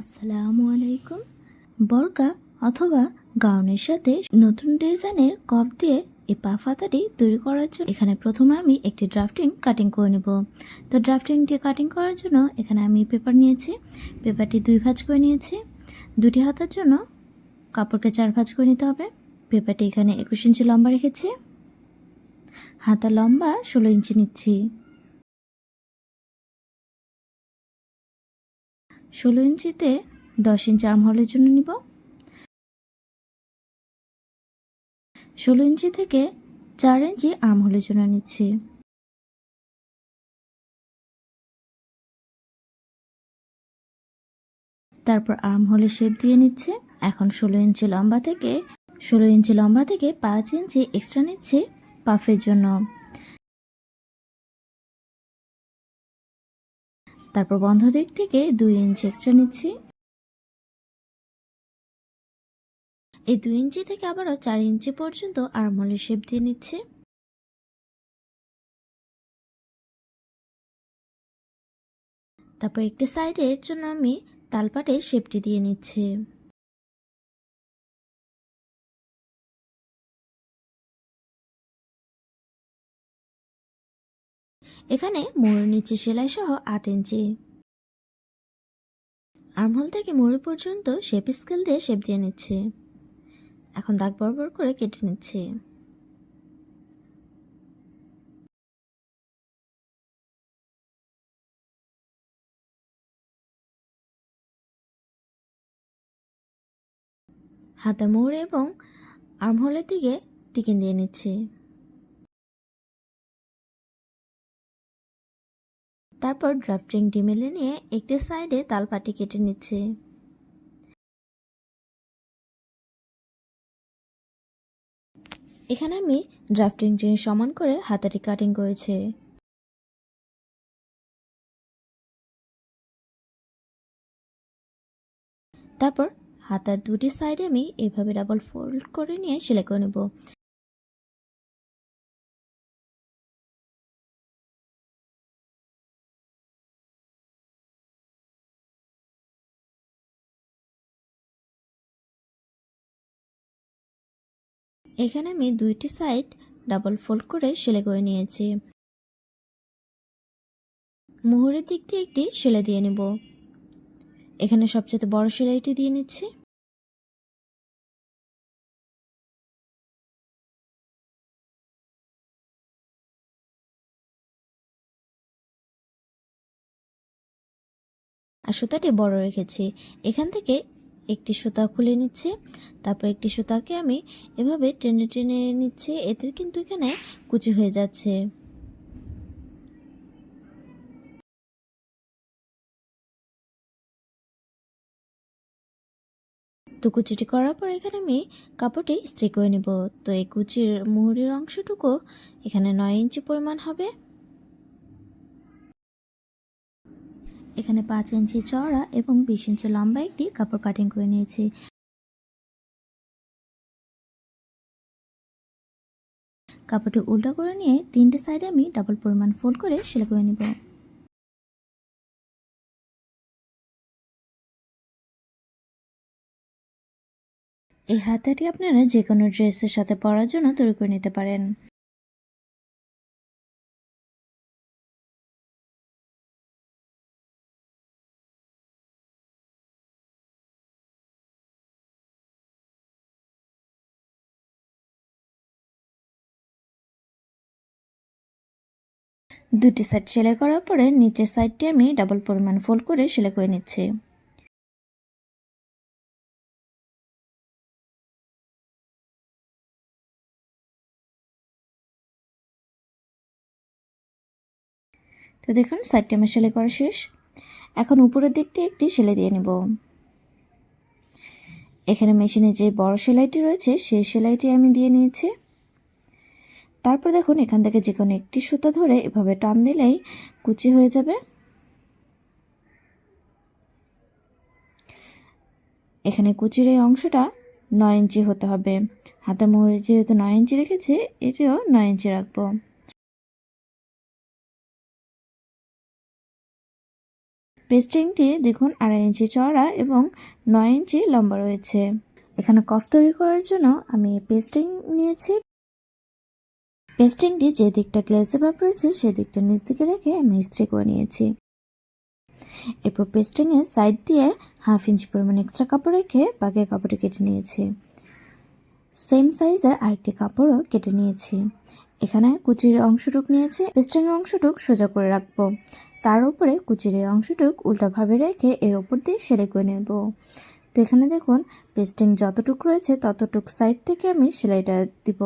আসসালামু আলাইকুম। বরকা অথবা গাউনের সাথে নতুন ডিজাইনের কপ দিয়ে এই পা ফাতাটি তৈরি করার জন্য এখানে প্রথমে আমি একটি ড্রাফটিং কাটিং করে নেব। তো ড্রাফটিংটি কাটিং করার জন্য এখানে আমি পেপার নিয়েছি, পেপারটি দুই ভাঁজ করে নিয়েছি। দুটি হাতার জন্য কাপড়কে চার ভাঁজ করে নিতে হবে। পেপারটি এখানে একুশ ইঞ্চি লম্বা রেখেছি। হাতা লম্বা ষোলো ইঞ্চি নিচ্ছি। ষোলো ইঞ্চিতে দশ ইঞ্চি আর্মহলের জন্য নিব। ষোলো ইঞ্চি থেকে চার ইঞ্চি আর্মহলের জন্য নিচ্ছি। তারপর আর্মহলের শেপ দিয়ে নিচ্ছে। এখন ষোলো ইঞ্চি লম্বা থেকে, ষোলো ইঞ্চি লম্বা থেকে পাঁচ ইঞ্চি এক্সট্রা নিচ্ছে পাফের জন্য। তারপর বন্ধ দিক থেকে দুই ইঞ্চি এক্সট্রা নিচ্ছি। এই দুই ইঞ্চি থেকে আবারও চার ইঞ্চি পর্যন্ত আরমোলের শেপ দিয়ে নিচ্ছি। তারপর একটি সাইডের জন্য আমি তালপাটে শেপটি দিয়ে নিচ্ছি। এখানে মোড়ের নিচে সেলাই সহ আট ইঞ্চি। আর্মহোল থেকে মোড়ে পর্যন্ত শেপ স্কেল দিয়ে শেপ দিয়ে নিচ্ছে। এখন দাগ বরাবর করে কেটে নিচ্ছে। হাতা মোড় এবং আর্মহোলের দিকে টিকিন দিয়ে নিচ্ছে। তারপর ড্রাফটিংটি মেলে নিয়ে একটি সাইডে তালপাটি কেটে নিচ্ছে। এখানে আমি ড্রাফটিং ড্রাফটিংটি সমান করে হাতাটি কাটিং করেছে। তারপর হাতার দুটি সাইডে আমি এভাবে ডাবল ফোল্ড করে নিয়ে সেলাই করে নেব। এখানে আমি দুইটি সাইড ডাবল ফোল্ড করে সেলাই করে নিয়েছি। মুহুরের দিক দিয়ে একটি সেলাই দিয়ে নেব। এখানে সবচেয়ে বড় সেলাইটি দিয়ে নিচ্ছি। আর সুতাটি বড় রেখেছি। এখান থেকে একটি সুতা খুলে নিচ্ছে, তারপর একটি সুতাকে আমি এভাবে টেনে টেনে নিচ্ছি, এতে কিন্তু এখানে কুচি হয়ে যাচ্ছে। তো কুচিটি করার পর এখানে আমি কাপড়টি স্ট্রে করে নেব। তো এই কুচির মুহুরির অংশটুকু এখানে নয় ইঞ্চি পরিমাণ হবে। এখানে পাঁচ ইঞ্চি চওড়া এবং বিশ ইঞ্চি লম্বা একটি কাপড় কাটিং করে নিয়েছি। কাপড়টি উল্টো করে নিয়ে তিনটে সাইডে আমি ডাবল পরিমাণ ফোল্ড করে সেলাই করে নিব। এই হাতাটি আপনারা যে কোনো ড্রেসের সাথে পরার জন্য তৈরি করে নিতে পারেন। দুটি সাইড সেলাই করার পরে নিচের সাইডটি আমি ডাবল পরিমাণ ফোল্ড করে সেলাই করে নিচ্ছি। তো দেখুন সাইডটি আমার সেলাই করা শেষ। এখন উপরের দিক দিয়ে একটি সেলাই দিয়ে নেব। এখানে মেশিনে যে বড় সেলাইটি রয়েছে, সেই সেলাইটি আমি দিয়ে নিয়েছি। তারপর দেখুন এখান থেকে যে কোনো একটি সুতা ধরে এভাবে টান দিলেই কুচি হয়ে যাবে। এখানে কুচির এই অংশটা নয় ইঞ্চি হতে হবে। হাতে মোড়ে যেহেতু নয় ইঞ্চি রেখেছে, এটিও নয় ইঞ্চি রাখব। পেস্টিংটি দেখুন আড়াই ইঞ্চি চওড়া এবং নয় ইঞ্চি লম্বা রয়েছে। এখানে কফ তৈরি করার জন্য আমি পেস্টিং নিয়েছি। পেস্টিংটি যে দিকটা গ্লেজে ভাব রয়েছে সেই দিকটা নিচ দিকে রেখে আমি ইস্ত্রি করে নিয়েছি। এরপর পেস্টিংয়ের সাইড দিয়ে হাফ ইঞ্চি পরিমাণ এক্সট্রা কাপড় রেখে বাকি কাপড়টি কেটে নিয়েছি। সেম সাইজের আরেকটি কাপড়ও কেটে নিয়েছি। এখানে কুচির অংশটুক নিয়েছি পেস্টিংয়ের অংশটুক সোজা করে রাখব। তার উপরে কুচির এই অংশটুক উল্টাভাবে রেখে এর ওপর দিয়ে সেলাই করে নেব। তো এখানে দেখুন, পেস্টিং যতটুক রয়েছে ততটুক সাইড থেকে আমি সেলাইটা দিব।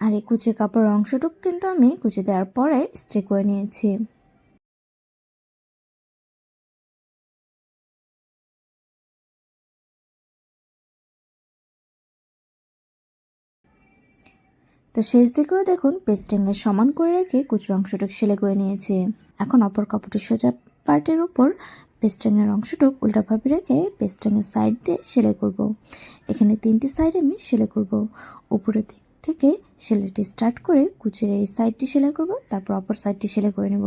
আর এই কুচির কাপড়ের অংশটুক কিন্তু আমি কুচি দেওয়ার পরে স্ত্রি করে নিয়েছি তো শেষ দিকেও দেখুন পেস্টিংয়ের সমান করে রেখে কুচুর অংশটুক সেলে করে নিয়েছি এখন অপর কাপড়টি সোজা পার্টের উপর পেস্টিংয়ের অংশটুক উল্টাভাবে রেখে পেস্টিংয়ের সাইড দিয়ে সেলাই করব। এখানে তিনটি সাইড আমি সেলাই করব। উপরের দিক থেকে সেলাইটি স্টার্ট করে কুচির এই সাইডটি সেলাই করব, তারপর অপর সাইডটি সেলাই করে নেব।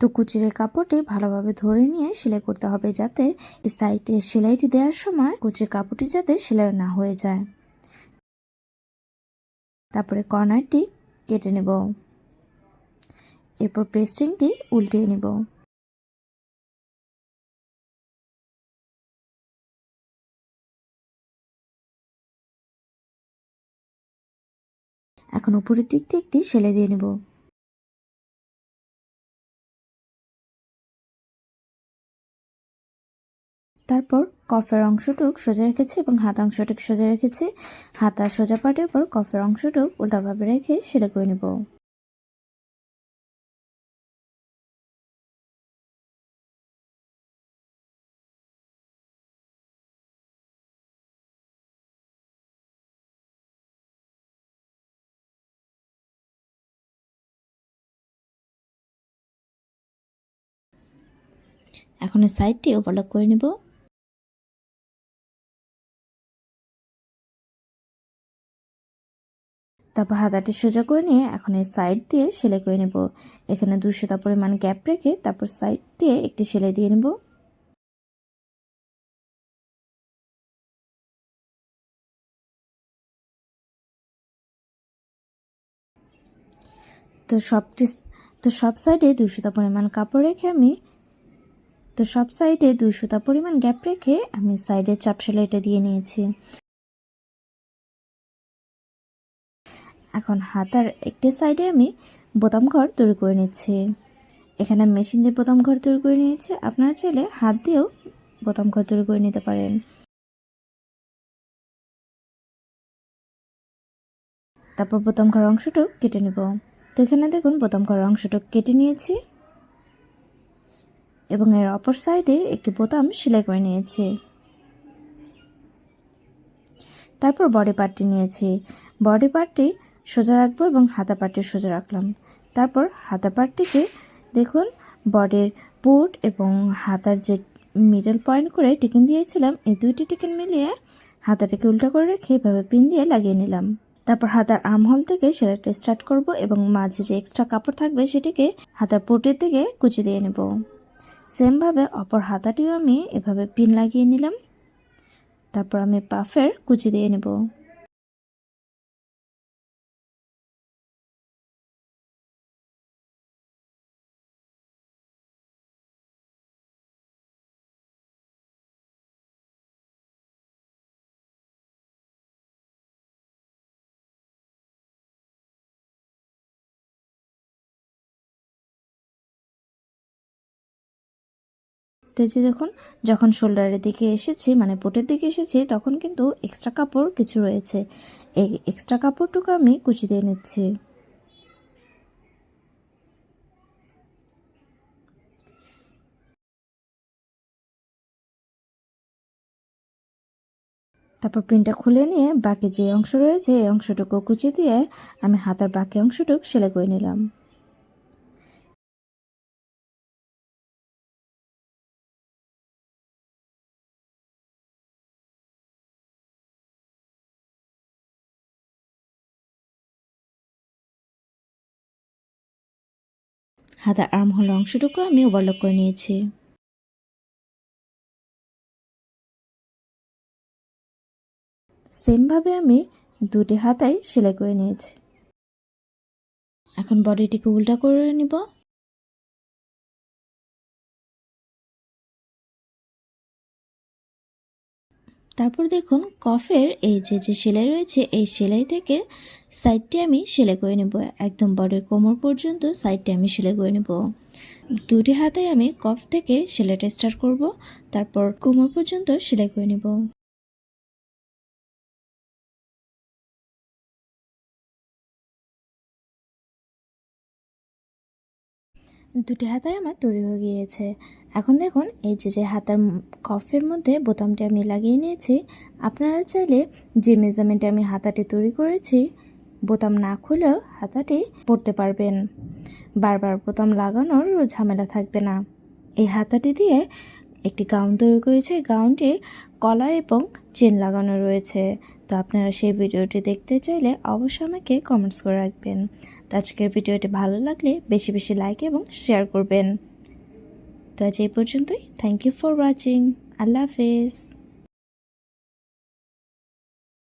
তো কুচিরের কাপড়টি ভালোভাবে ধরে নিয়ে সেলাই করতে হবে যাতে সাইডে সেলাইটি দেওয়ার সময় কুচির কাপড়টি যাতে সেলাই না হয়ে যায়। তারপরে কর্নারটি কেটে নেব। এরপর পেস্টিংটি উল্টিয়ে নেব। এখন উপরের দিক দিয়ে একটি সেলে দিয়ে নেব। তারপর কফের অংশটুক সোজা রেখেছি এবং হাত অংশটুক সোজা রেখেছি। হাতা সোজা পাটের উপর কফের অংশটুক উল্টাভাবে রেখে সেলাই করে নেব। এখন সাইডটি ওভারলক করে নেব। তারপর হাতাটি সোজা করে নিয়ে এখন এই সাইড দিয়ে সেলাই করে নেব। এখানে দুশোটা পরিমাণ গ্যাপ রেখে তারপর সাইড দিয়ে একটি সেলাই দিয়ে নেব। তো সবটি তো সব সাইডে দুশোটা পরিমাণ কাপড় রেখে আমি তো সব সাইডে দুশোটা পরিমাণ গ্যাপ রেখে আমি সাইডে চাপ সেলাইটা দিয়ে নিয়েছি। এখন হাতার একটি সাইডে আমি বোতাম ঘর তৈরি করে নিচ্ছি। এখানে মেশিন দিয়ে বোতাম ঘর তৈরি করে নিয়েছি। আপনারা চাইলে হাত দিয়েও বোতাম ঘর তৈরি করে নিতে পারেন। তারপর বোতাম ঘর অংশটুক কেটে নেব। তো এখানে দেখুন বোতাম ঘর অংশটুক কেটে নিয়েছি এবং এর অপর সাইডে একটি বোতাম সেলাই করে নিয়েছি। তারপর বডি পার্টটি নিয়েছি। বডি পার্টটি সোজা রাখব এবং হাতা পার্টটি সোজা রাখলাম। তারপর হাতা পার্টটিকে দেখুন, বডির পুট এবং হাতার যে মিডল পয়েন্ট করে টিকিন দিয়েছিলাম, এই দুইটি টিকিন মিলিয়ে হাতাটাকে উল্টা করে রেখে এভাবে পিন দিয়ে লাগিয়ে নিলাম। তারপর হাতার আর্মহোল থেকে সেলাইটা স্টার্ট করব এবং মাঝে যে এক্সট্রা কাপড় থাকবে সেটিকে হাতার পুটের দিকে কুচি দিয়ে নেব। সেমভাবে অপর হাতাটিও আমি এভাবে পিন লাগিয়ে নিলাম। তারপর আমি পাফের কুচি দিয়ে নেব। তো যে দেখুন, যখন শোল্ডারের দিকে এসেছি মানে পোটের দিকে এসেছি, তখন কিন্তু এক্সট্রা কাপড় কিছু রয়েছে। এই এক্সট্রা কাপড়টুকু আমি কুচি দিয়ে নিচ্ছি। তারপর প্রিন্টটা খুলে নিয়ে বাকি যে অংশ রয়েছে, এই অংশটুকু কুচি দিয়ে আমি হাতার বাকি অংশটুকু সেলাই করে নিলাম। হাতার আর্ম হল অংশটুকু আমি ওভারলক করে নিয়েছি। সেমভাবে আমি দুটি হাতাই সেলাই করে নিয়েছি। এখন বডিটিকে উল্টা করে নিব। তারপর দেখুন, কফের এই যে যে সেলাই রয়েছে, এই সেলাই থেকে সাইডটি আমি সেলাই করে নেব। একদম বডির কোমর পর্যন্ত সাইডটি আমি সেলাই করে নেব। দুটি হাতে আমি কফ থেকে সেলাইটা স্টার্ট করব, তারপর কোমর পর্যন্ত সেলাই করে নেব। দুটি হাতায় আমার তৈরি হয়ে গিয়েছে। এখন দেখুন, এই যে যে হাতার কফের মধ্যে বোতামটি আমি লাগিয়ে নিয়েছি, আপনারা চাইলে যে মেজারমেন্টে আমি হাতাটি তৈরি করেছি, বোতাম না খুলেও হাতাটি পরতে পারবেন। বারবার বোতাম লাগানোর ঝামেলা থাকবে না। এই হাতাটি দিয়ে একটি গাউন তৈরি করেছে গাউনটির কলার এবং চেন লাগানো রয়েছে। তো আপনারা সেই ভিডিওটি দেখতে চাইলে অবশ্যই আমাকে কমেন্টস করে রাখবেন। তো আজকের ভিডিওটি ভালো লাগলে বেশি বেশি লাইক এবং শেয়ার করবেন। তো আজ এই পর্যন্তই। থ্যাংক ইউ ফর ওয়াচিং আল্লাহ হাফেজ।